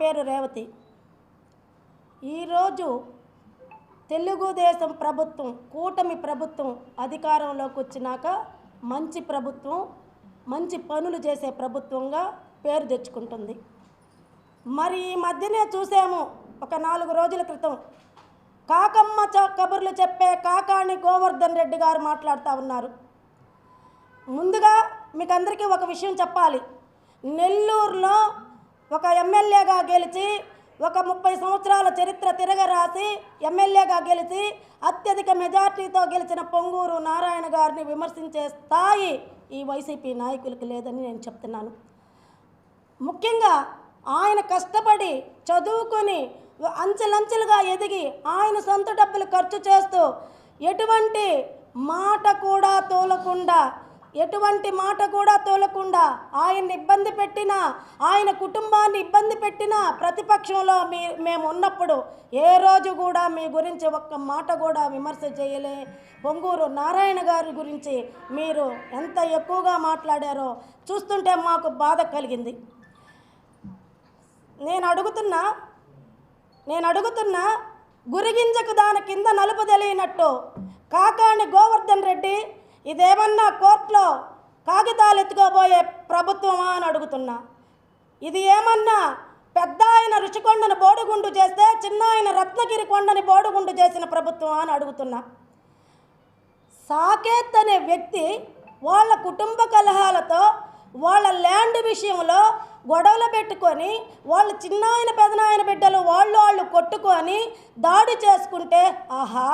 పేరు రేవతి. ఈరోజు తెలుగుదేశం ప్రభుత్వం కూటమి ప్రభుత్వం అధికారంలోకి వచ్చినాక మంచి ప్రభుత్వం మంచి పనులు చేసే ప్రభుత్వంగా పేరు తెచ్చుకుంటుంది. మరి ఈ మధ్యనే చూసాము ఒక నాలుగు రోజుల క్రితం కాకమ్మ కబుర్లు చెప్పే కాకాణి గోవర్ధన్ రెడ్డి గారు మాట్లాడుతూ ఉన్నారు. ముందుగా మీకు అందరికీ ఒక విషయం చెప్పాలి. నెల్లూరులో ఒక ఎమ్మెల్యేగా గెలిచి ఒక ముప్పై సంవత్సరాల చరిత్ర తిరగరాసి ఎమ్మెల్యేగా గెలిచి అత్యధిక మెజార్టీతో గెలిచిన పొంగూరు నారాయణ గారిని విమర్శించే స్థాయి ఈ వైసీపీ నాయకులకు లేదని నేను చెప్తున్నాను. ముఖ్యంగా ఆయన కష్టపడి చదువుకొని అంచెలంచెలుగా ఎదిగి ఆయన సొంత డబ్బులు ఖర్చు చేస్తూ ఎటువంటి మాట కూడా తోలకుండా ఎటువంటి మాట కూడా తోలకుండా ఆయన్ని ఇబ్బంది పెట్టినా ఆయన కుటుంబాన్ని ఇబ్బంది పెట్టినా ప్రతిపక్షంలో మీ మేము ఉన్నప్పుడు ఏ రోజు కూడా మీ గురించి ఒక్క మాట కూడా విమర్శ చేయలే. పొంగూరు నారాయణ గారి గురించి మీరు ఎంత ఎక్కువగా మాట్లాడారో చూస్తుంటే మాకు బాధ కలిగింది. నేను అడుగుతున్నా నేను అడుగుతున్నా గురిగింజకు దాని కింద నలుపు తెలియనట్టు కాకాని గోవర్ధన్ రెడ్డి ఇదేమన్నా కోర్టులో కాగితాలు ఎత్తుకోబోయే ప్రభుత్వమా అని అడుగుతున్నా. ఇది ఏమన్నా పెద్ద ఆయన రుచికొండను బోడుగుండు చేస్తే చిన్న ఆయన రత్నగిరి కొండని బోడుగుండు చేసిన ప్రభుత్వమా అని అడుగుతున్నా. సాకేత్ అనే వ్యక్తి వాళ్ళ కుటుంబ కలహాలతో వాళ్ళ ల్యాండ్ విషయంలో గొడవలు పెట్టుకొని వాళ్ళ చిన్నాయన పెదనాయన బిడ్డలు వాళ్ళు వాళ్ళు కొట్టుకొని దాడి చేసుకుంటే ఆహా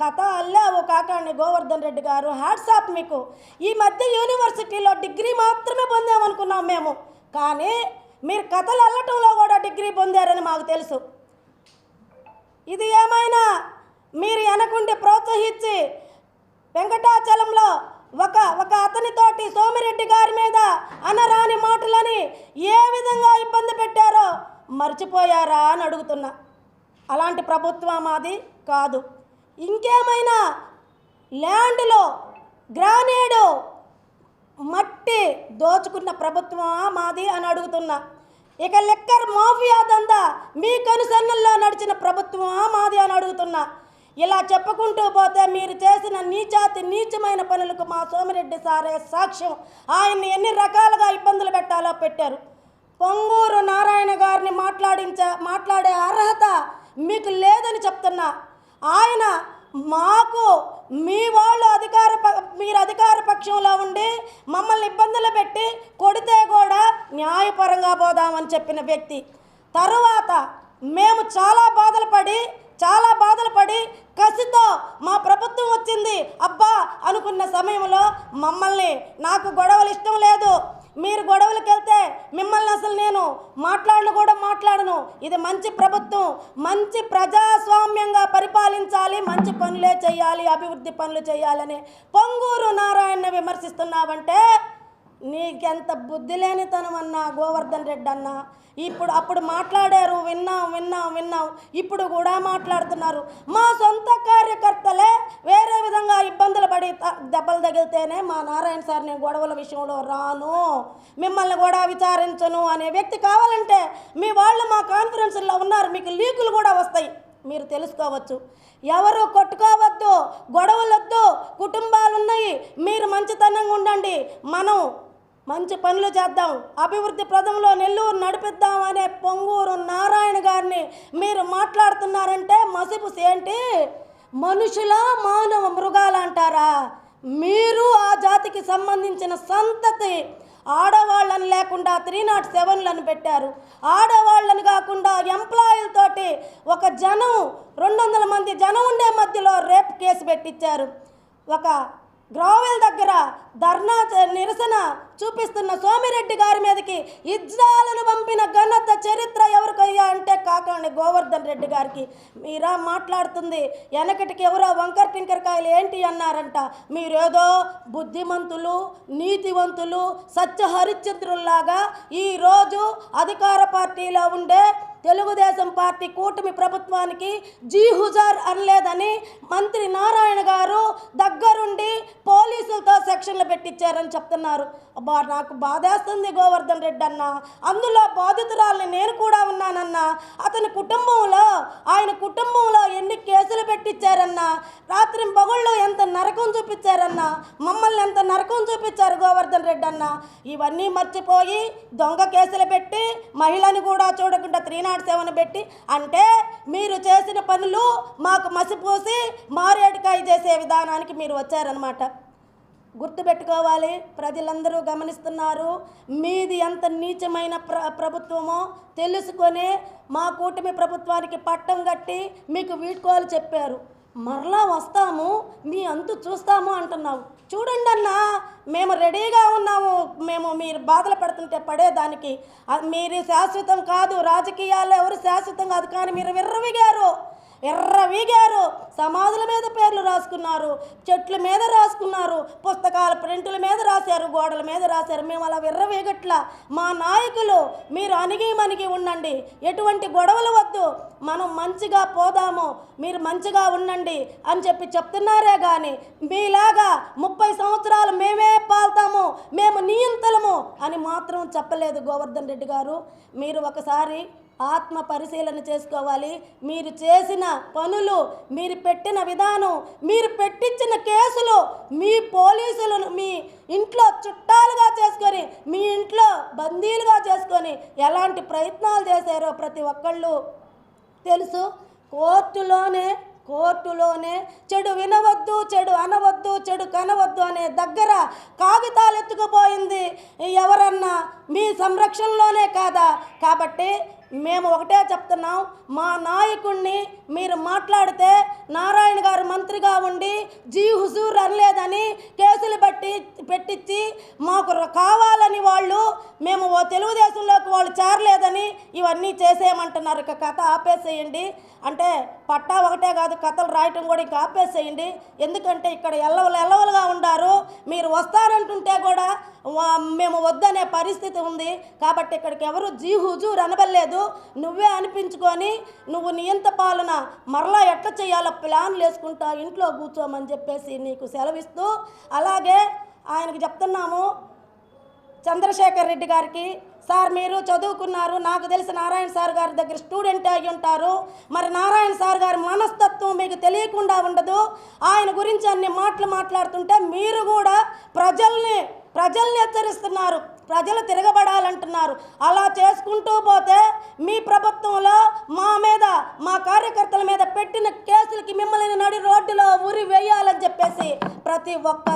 కథ అల్లావు కాకాండి గోవర్ధన్ రెడ్డి గారు హ్యాట్సాప్ మీకు. ఈ మధ్య యూనివర్సిటీలో డిగ్రీ మాత్రమే పొందామనుకున్నాం మేము. కానీ మీరు కథలు అల్లటంలో కూడా డిగ్రీ పొందారని మాకు తెలుసు. ఇది ఏమైనా మీరు వెనకుండి ప్రోత్సహించి వెంకటాచలంలో ఒక ఒక అతనితోటి సోమిరెడ్డి గారి మీద అనరాని మాటలని ఏ విధంగా ఇబ్బంది పెట్టారో మర్చిపోయారా అని అడుగుతున్నా. అలాంటి ప్రభుత్వం మాది కాదు. ఇంకేమైనా ల్యాండ్లో గ్రానేడు మట్టి దోచుకున్న ప్రభుత్వమా మాది అని అడుగుతున్నా. ఇక లెక్కర్ మాఫియా దందా మీ కనుసన్నల్లో నడిచిన ప్రభుత్వమా మాది అని అడుగుతున్నా. ఇలా చెప్పుకుంటూ పోతే మీరు చేసిన నీచాతి నీచమైన పనులకు మా సోమిరెడ్డి సారే సాక్ష్యం. ఆయన్ని ఎన్ని రకాలుగా ఇబ్బందులు పెట్టాలో పెట్టారు. పొంగూరు నారాయణ గారిని మాట్లాడించ మాట్లాడే అర్హత మీకు లేదని చెప్తున్నా. ఆయన మాకు మీ వాళ్ళు అధికార ప- మీరు అధికార పక్షంలో ఉండి మమ్మల్ని ఇబ్బందులు పెట్టి కొడితే కూడా న్యాయపరంగా పోదామని చెప్పిన వ్యక్తి. తరువాత మేము చాలా బాధలు పడి చాలా బాధలు పడి కసితో మా ప్రభుత్వం వచ్చింది. అబ్బా అనుకున్న సమయంలో మమ్మల్ని నాకు గొడవలు ఇష్టం లేదు. మీరు గొడవలకు వెళ్తే మిమ్మల్ని అసలు నేను మాట్లాడను కూడా మాట్లాడను. ఇది మంచి ప్రభుత్వం. మంచి ప్రజాస్వామ్యంగా పరిపాలించాలి. మంచి పనులే చేయాలి. అభివృద్ధి పనులు చేయాలని పొంగూరు నారాయణ విమర్శిస్తున్నావంటే నీకెంత బుద్ధి లేనితనం అన్నా గోవర్ధన్ రెడ్డి అన్న? ఇప్పుడు అప్పుడు మాట్లాడారు విన్నాం విన్నాం విన్నాం. ఇప్పుడు కూడా మాట్లాడుతున్నారు. మా సొంత కార్యకర్తలే వేరే విధంగా ఇబ్బందులు పడి దెబ్బలు తగిలితేనే మా నారాయణ సార్ నేను గొడవల విషయంలో రాను. మిమ్మల్ని కూడా విచారించను అనే వ్యక్తి కావాలంటే మీ వాళ్ళు మా కాన్ఫరెన్స్లో ఉన్నారు. మీకు లీకులు కూడా వస్తాయి. మీరు తెలుసుకోవచ్చు. ఎవరు కొట్టుకోవద్దు గొడవలొద్దు కుటుంబాలు ఉన్నాయి మీరు మంచితనంగా ఉండండి. మనం మంచి పనులు చేద్దాం. అభివృద్ధి ప్రదంలో నెల్లూరు నడిపిద్దాం అనే పొంగూరు నారాయణ గారిని మీరు మాట్లాడుతున్నారంటే మసిపు ఏంటి? మనుషుల మానవ మృగాలంటారా మీరు ఆ జాతికి సంబంధించిన సంతతి ఆడవాళ్ళని లేకుండా త్రీ నాట్ సెవెన్లను పెట్టారు. ఆడవాళ్ళని కాకుండా ఎంప్లాయీలతోటి ఒక జనం రెండు వందల మంది జనం ఉండే మధ్యలో రేప్ కేసు పెట్టించారు ఒక గ్రోవెల్ దగ్గర ధర్నా నిరసన చూపిస్తున్న సోమిరెడ్డి గారి మీదకి ఇజ్రాలను పంపిన ఘనత చరిత్ర ఎవరికయ్యా అంటే కాకండి గోవర్ధన్ రెడ్డి గారికి. మీరా మాట్లాడుతుంది వెనకటికి ఎవరో వంకర్ టింకరకాయలు ఏంటి అన్నారంట. మీరేదో బుద్ధిమంతులు నీతివంతులు సత్య హరిశ్చంద్రుల్లాగా ఈరోజు అధికార పార్టీలో ఉండే తెలుగుదేశం పార్టీ కూటమి ప్రభుత్వానికి జీహుజార్ అనలేదని మంత్రి నారాయణ గారు దగ్గరుండి పోలీసులతో సెక్షన్లు పెట్టించారని చెప్తున్నారు. అబ్బా నాకు బాధేస్తుంది గోవర్ధన్ రెడ్డి అన్న. అందులో బాధితురాల్ని నేను కూడా ఉన్నానన్న. అతని కుటుంబంలో ఆయన కుటుంబంలో ఎన్ని కేసులు పెట్టించారన్న రాత్రి పగుళ్ళు ఎంత నరకం చూపించారన్న. మమ్మల్ని ఎంత నరకం చూపించారు గోవర్ధన్ రెడ్డి అన్న. ఇవన్నీ మర్చిపోయి దొంగ కేసులు పెట్టి మహిళని కూడా చూడకుండా త్రీ నాట్ సెవెన్ పెట్టి అంటే మీరు చేసిన పనులు మాకు మసిపోసి మారేడుకాయ చేసే విధానానికి మీరు వచ్చారనమాట గుర్తుపెట్టుకోవాలి. ప్రజలందరూ గమనిస్తున్నారు. మీది ఎంత నీచమైన ప్ర ప్రభుత్వమో తెలుసుకొని మా కూటమి ప్రభుత్వానికి పట్టం కట్టి మీకు వీడ్కోలు చెప్పారు. మరలా వస్తాము మీ అంతు చూస్తాము అంటున్నావు. చూడండి అన్న మేము రెడీగా ఉన్నాము. మేము మీరు బాధలు పడుతుంటే పడేదానికి. అది మీరు శాశ్వతం కాదు రాజకీయాలు ఎవరు శాశ్వతం కాదు కానీ మీరు విర్రవిగారు. ఎర్రవీగారు సమాధుల మీద పేర్లు రాసుకున్నారు. చెట్ల మీద రాసుకున్నారు. పుస్తకాల ప్రింటుల మీద రాశారు. గోడల మీద రాశారు. మేము అలా విర్రవీగట్ల మా నాయకులు మీరు అణిగి మణిగి ఉండండి. ఎటువంటి గొడవలు వద్దు. మనం మంచిగా పోదాము. మీరు మంచిగా ఉండండి అని చెప్పి చెప్తున్నారే కానీ మీలాగా ముప్పై సంవత్సరాలు మేమే పాల్తాము. మేము నియంతలము అని మాత్రం చెప్పలేదు గోవర్ధన్ రెడ్డి గారు. మీరు ఒకసారి ఆత్మ పరిశీలన చేసుకోవాలి. మీరు చేసిన పనులు మీరు పెట్టిన విధానం మీరు పెట్టించిన కేసులు మీ పోలీసులను మీ ఇంట్లో చుట్టాలుగా చేసుకొని మీ ఇంట్లో బందీలుగా చేసుకొని ఎలాంటి ప్రయత్నాలు చేశారో ప్రతి ఒక్కళ్ళు తెలుసు. కోర్టులోనే కోర్టులోనే చెడు వినవద్దు చెడు అనవద్దు చెడు కనవద్దు అనే దగ్గర కాగితాలు ఎత్తుకుపోయింది ఎవరన్నా మీ సంరక్షణలోనే కాదా? కాబట్టి మేము ఒకటే చెప్తున్నాం మా నాయకుణ్ణి మీరు మాట్లాడితే నారాయణ గారు మంత్రిగా ఉండి జీ హుజూర్ అనలేదని కేసులు బట్టి పెట్టించి మాకు కావాలని వాళ్ళు మేము ఓ తెలుగుదేశంలోకి వాళ్ళు చేరలేదని ఇవన్నీ చేసేయమంటున్నారు. ఇక కథ ఆపేసేయండి. అంటే పట్టా ఒకటే కాదు కథలు రాయటం కూడా ఇంకా ఆపేసేయండి. ఎందుకంటే ఇక్కడ ఎల్లవలు ఎల్లవలుగా ఉండారు. మీరు వస్తారంటుంటే కూడా మేము వద్దనే పరిస్థితి ఉంది. కాబట్టి ఇక్కడికి ఎవరు జీ హుజూర్ అనబలేదు నువ్వే అనిపించుకొని నువ్వు నియంత పాలన మరలా ఎట్లా చేయాలో ప్లాన్లు వేసుకుంటా ఇంట్లో కూర్చోమని చెప్పేసి నీకు సెలవిస్తూ అలాగే ఆయనకు చెప్తున్నాము చంద్రశేఖర్ రెడ్డి గారికి సార్ మీరు చదువుకున్నారు నాకు తెలిసి నారాయణ సార్ గారి దగ్గర స్టూడెంట్ అయి ఉంటారు. మరి నారాయణ సార్ గారి మనస్తత్వం మీకు తెలియకుండా ఉండదు. ఆయన గురించి అన్ని మాటలు మాట్లాడుతుంటే మీరు కూడా ప్రజల్ని ప్రజల్ని హెచ్చరిస్తున్నారు. ప్రజలు తిరగబడాలంటున్నారు. అలా చేసుకుంటూ పోతే మీ ప్రభుత్వంలో మా మీద మా కార్యకర్తల మీద పెట్టిన కేసులకి మిమ్మల్ని నడి రోడ్డులో ఉరి వేయాలని చెప్పేసి ప్రతి ఒక్క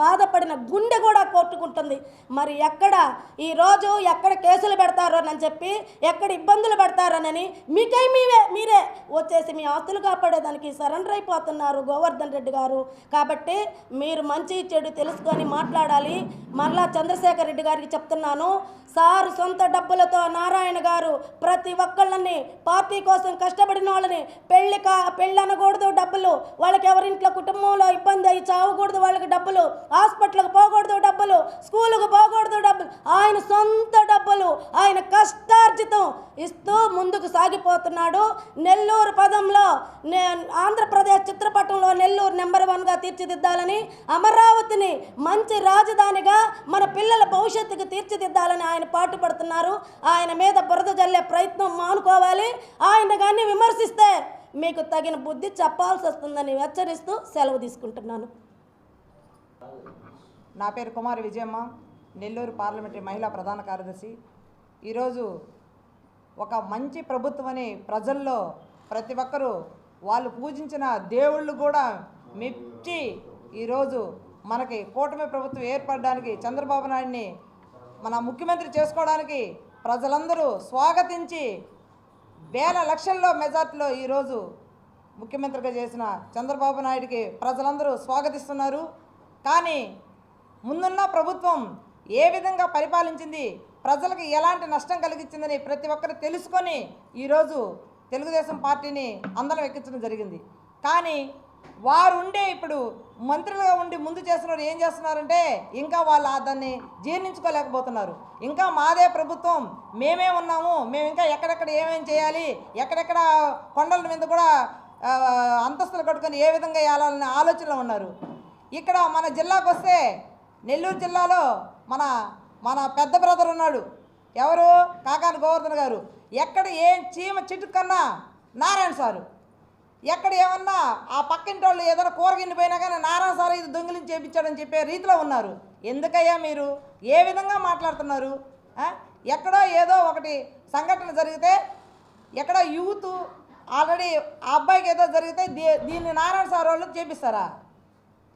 బాధపడిన గుండె కూడా కొట్టుకుంటుంది. మరి ఎక్కడ ఈరోజు ఎక్కడ కేసులు పెడతారోనని చెప్పి ఎక్కడ ఇబ్బందులు పెడతారోనని మీకై మీవే మీరే వచ్చేసి మీ ఆస్తులు కాపాడేదానికి సరెండర్ అయిపోతున్నారు గోవర్ధన్ రెడ్డి గారు. కాబట్టి మీరు మంచి చెడు తెలుసుకొని మాట్లాడాలి. మరలా చంద్రశేఖర్ రెడ్డి గారికి చెప్తున్నాను సార్ సొంత డబ్బులతో నారాయణ గారు ప్రతి ఒక్కళ్ళని పార్టీ కోసం కష్టపడిన వాళ్ళని పెళ్ళి కా పెళ్ళి అనకూడదు డబ్బులు. వాళ్ళకి ఎవరింట్లో కుటుంబంలో ఇబ్బంది అయ్యి చావకూడదు వాళ్ళకి డబ్బులు హాస్పిటల్కి పోకూడదు డబ్బులు స్కూలుకు పోకూడదు డబ్బులు ఆయన సొంత డబ్బులు ఆయన కష్టార్జితం ఇస్తూ ముందుకు సాగిపోతున్నాడు. నెల్లూరు పదంలో ఆంధ్రప్రదేశ్ చిత్రపటంలో నెల్లూరు నెంబర్ వన్గా తీర్చిదిద్దాలని అమరావతిని మంచి రాజధానిగా మన పిల్లల భవిష్యత్తుకు తీర్చిదిద్దాలని ఆయన పాటుపడుతున్నారు ఆయన మీద బురద జల్లే ప్రయత్నం మానుకోవాలి. ఆయన కానీ విమర్శిస్తే మీకు తగిన బుద్ధి చెప్పాల్సి వస్తుందని హెచ్చరిస్తూ సెలవు తీసుకుంటున్నాను. నా పేరు కుమారి విజయమ్మ నెల్లూరు పార్లమెంటరీ మహిళా ప్రధాన కార్యదర్శి. ఈరోజు ఒక మంచి ప్రభుత్వం అని ప్రజల్లో ప్రతి ఒక్కరూ వాళ్ళు పూజించిన దేవుళ్ళు కూడా మెచ్చి ఈరోజు మనకి కూటమి ప్రభుత్వం ఏర్పడడానికి చంద్రబాబు నాయుడిని మన ముఖ్యమంత్రి చేసుకోవడానికి ప్రజలందరూ స్వాగతించి వేల లక్షల్లో మెజార్టీలో ఈరోజు ముఖ్యమంత్రిగా చేసిన చంద్రబాబు నాయుడికి ప్రజలందరూ స్వాగతిస్తున్నారు. కానీ ముందున్న ప్రభుత్వం ఏ విధంగా పరిపాలించింది ప్రజలకు ఎలాంటి నష్టం కలిగించిందని ప్రతి ఒక్కరు తెలుసుకొని ఈరోజు తెలుగుదేశం పార్టీని అందరం ఎక్కించడం జరిగింది. కానీ వారు ఉండే ఇప్పుడు మంత్రులుగా ఉండి ముందు చేస్తున్నారు ఏం చేస్తున్నారంటే ఇంకా వాళ్ళు దాన్ని జీర్ణించుకోలేకపోతున్నారు. ఇంకా మాదే ప్రభుత్వం మేమే ఉన్నాము మేము ఇంకా ఎక్కడెక్కడ ఏమేం చేయాలి ఎక్కడెక్కడ కొండల మీద కూడా అంతస్తులు కట్టుకొని ఏ విధంగా వేయాలనే ఆలోచనలో ఉన్నారు. ఇక్కడ మన జిల్లాకు వస్తే నెల్లూరు జిల్లాలో మన మన పెద్ద బ్రదర్ ఉన్నాడు. ఎవరు? కాకాని గోవర్ధన్ గారు. ఎక్కడ ఏం చీమ చిటుకన్నా నారాయణ సారు. ఎక్కడ ఏమన్నా ఆ పక్కింటి వాళ్ళు ఏదైనా కూరగిన్ని పోయినా కానీ నారాయణ సార్ ఇది దొంగిలించి చేపించాడని చెప్పే రీతిలో ఉన్నారు. ఎందుకయ్యా మీరు? ఏ విధంగా మాట్లాడుతున్నారు? ఎక్కడో ఏదో ఒకటి సంఘటన జరిగితే ఎక్కడో యూత్ ఆల్రెడీ ఆ అబ్బాయికి ఏదో జరిగితే దీ- దీన్ని నారాయణ సార్ వాళ్ళు చేపిస్తారా?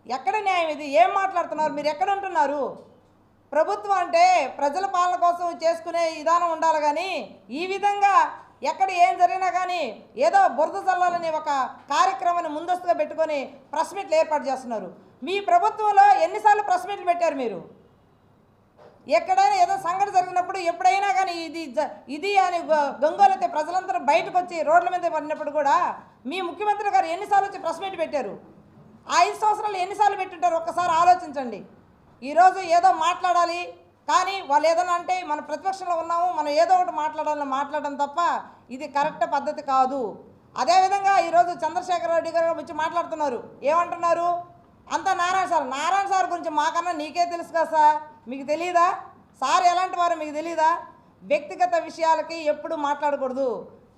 ఎక్కడ న్యాయం ఇది? ఏం మాట్లాడుతున్నారు? మీరు ఎక్కడ ఉంటున్నారు? ప్రభుత్వం అంటే ప్రజల పాలన కోసం చేసుకునే విధానం ఉండాలి కానీ ఈ విధంగా ఎక్కడ ఏం జరిగినా కానీ ఏదో బురద చల్లాలని ఒక కార్యక్రమాన్ని ముందస్తుగా పెట్టుకొని ప్రెస్ మీట్లు ఏర్పాటు చేస్తున్నారు. మీ ప్రభుత్వంలో ఎన్నిసార్లు ప్రెస్ మీట్లు పెట్టారు మీరు? ఎక్కడైనా ఏదో సంఘటన జరిగినప్పుడు ఎప్పుడైనా కానీ ఇది జ- ఇది అని గ- గంగోలైతే ప్రజలందరూ బయటకు వచ్చి రోడ్ల మీద పడినప్పుడు కూడా మీ ముఖ్యమంత్రి గారు ఎన్నిసార్లు వచ్చి ప్రెస్ మీట్ పెట్టారు? ఐదు సంవత్సరాలు ఎన్నిసార్లు పెట్టుంటారు? ఒక్కసారి ఆలోచించండి. ఈరోజు ఏదో మాట్లాడాలి కానీ వాళ్ళు ఏదైనా అంటే మన ప్రతిపక్షంలో ఉన్నాము మనం ఏదో ఒకటి మాట్లాడాలని మాట్లాడడం తప్ప ఇది కరెక్ట్ పద్ధతి కాదు. అదేవిధంగా ఈరోజు చంద్రశేఖర రెడ్డి గారు వచ్చి మాట్లాడుతున్నారు. ఏమంటున్నారు? అంతా నారాయణ సార్ నారాయణ సార్ గురించి మాకన్నా నీకే తెలుసు కదా సార్. మీకు తెలియదా సార్ ఎలాంటి వారు మీకు తెలియదా వ్యక్తిగత విషయాలకి ఎప్పుడు మాట్లాడకూడదు.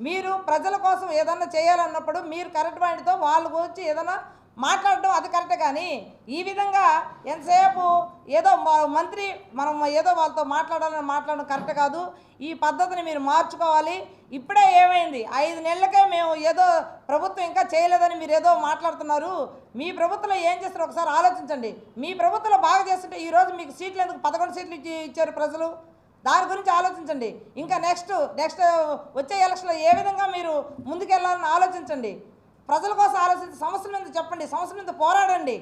మీరు ప్రజల కోసం ఏదన్నా చేయాలన్నప్పుడు మీరు కరెక్ట్ పాయింట్తో వాళ్ళ గురించి ఏదైనా మాట్లాడడం అది కరెక్ట్ కానీ ఈ విధంగా ఎంతసేపు ఏదో మంత్రి మనం ఏదో వాళ్ళతో మాట్లాడాలని మాట్లాడడం కరెక్ట్ కాదు. ఈ పద్ధతిని మీరు మార్చుకోవాలి. ఇప్పుడే ఏమైంది? ఐదు నెలలకే మేము ఏదో ప్రభుత్వం ఇంకా చేయలేదని మీరు ఏదో మాట్లాడుతున్నారు. మీ ప్రభుత్వంలో ఏం చేస్తారో? ఒకసారి ఆలోచించండి. మీ ప్రభుత్వంలో బాగా చేస్తుంటే ఈరోజు మీకు సీట్లు ఎందుకు పదకొండు సీట్లు ఇచ్చారు ప్రజలు? దాని గురించి ఆలోచించండి. ఇంకా నెక్స్ట్ నెక్స్ట్ వచ్చే ఎలక్షన్లో ఏ విధంగా మీరు ముందుకెళ్ళాలని ఆలోచించండి. ప్రజల కోసం ఆలోచించి సమస్యల మీద చెప్పండి సమస్యల మీద పోరాడండి.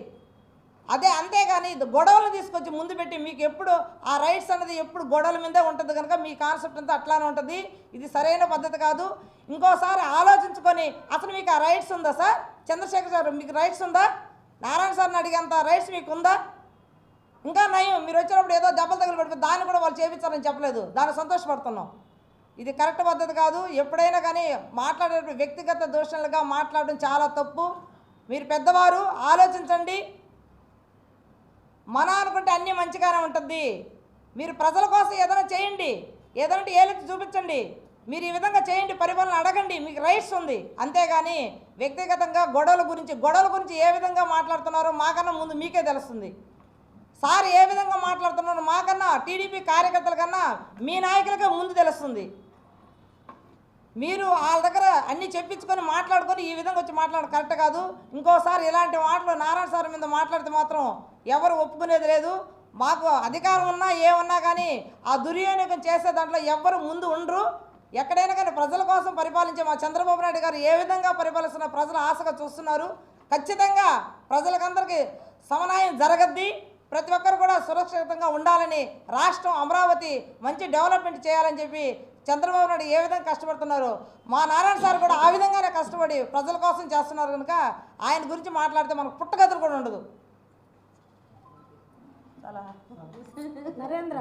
అదే అంతేగాని ఇది గొడవలు తీసుకొచ్చి ముందు పెట్టి మీకు ఎప్పుడు ఆ రైట్స్ అనేది ఎప్పుడు గొడవల మీదే ఉంటుంది కనుక మీ కాన్సెప్ట్ అంతా అట్లానే ఉంటుంది. ఇది సరైన పద్ధతి కాదు. ఇంకోసారి ఆలోచించుకొని అసలు మీకు ఆ రైట్స్ ఉందా సార్? చంద్రశేఖర్ సార్ మీకు రైట్స్ ఉందా? నారాయణ సార్ని అడిగేంత రైట్స్ మీకు ఉందా? ఇంకా నయం. మీరు వచ్చినప్పుడు ఏదో దెబ్బలు తగిలి పెడితే దాన్ని కూడా వాళ్ళు చేపించాలని చెప్పలేదు. దాన్ని సంతోషపడుతున్నాం. ఇది కరెక్ట్ పద్ధతి కాదు. ఎప్పుడైనా కానీ మాట్లాడేటప్పుడు వ్యక్తిగత దూషణలుగా మాట్లాడడం చాలా తప్పు. మీరు పెద్దవారు ఆలోచించండి. మన అనుకుంటే అన్నీ మంచిగానే ఉంటుంది. మీరు ప్రజల కోసం ఏదైనా చేయండి. ఏదంటే ఏలెత్తి చూపించండి. మీరు ఈ విధంగా చేయండి పరిపాలన అడగండి. మీకు రైట్స్ ఉంది. అంతేగాని వ్యక్తిగతంగా గొడవల గురించి గొడవల గురించి ఏ విధంగా మాట్లాడుతున్నారో మాకన్నా ముందు మీకే తెలుస్తుంది. సార్ ఏ విధంగా మాట్లాడుతున్నారో మాకన్నా టీడీపీ కార్యకర్తల కన్నా మీ నాయకులకే ముందు తెలుస్తుంది. మీరు వాళ్ళ దగ్గర అన్నీ చెప్పించుకొని మాట్లాడుకొని ఈ విధంగా వచ్చి మాట్లాడడం కరెక్ట్ కాదు. ఇంకోసారి ఇలాంటి మాటలు నారాయణ సార్ మీద మాట్లాడితే మాత్రం ఎవరు ఒప్పుకునేది లేదు. మాకు అధికారం ఉన్నా ఏమన్నా కానీ ఆ దుర్వినియోగం చేసే దాంట్లో ఎవ్వరు ముందు ఉండరు. ఎక్కడైనా కానీ ప్రజల కోసం పరిపాలించే మా చంద్రబాబు నాయుడు గారు ఏ విధంగా పరిపాలిస్తున్న ప్రజలు ఆశగా చూస్తున్నారు. ఖచ్చితంగా ప్రజలకందరికీ సమన్వయం జరగద్ది. ప్రతి ఒక్కరు కూడా సురక్షితంగా ఉండాలని రాష్ట్రం అమరావతి మంచి డెవలప్మెంట్ చేయాలని చెప్పి చంద్రబాబు నాయుడు ఏ విధంగా కష్టపడుతున్నారు? మా నారాయణ సార్ కూడా ఆ విధంగానే కష్టపడి ప్రజల కోసం చేస్తున్నారు కనుక ఆయన గురించి మాట్లాడితే మనకు పుట్టగతులు కూడా ఉండదు. నరేంద్ర.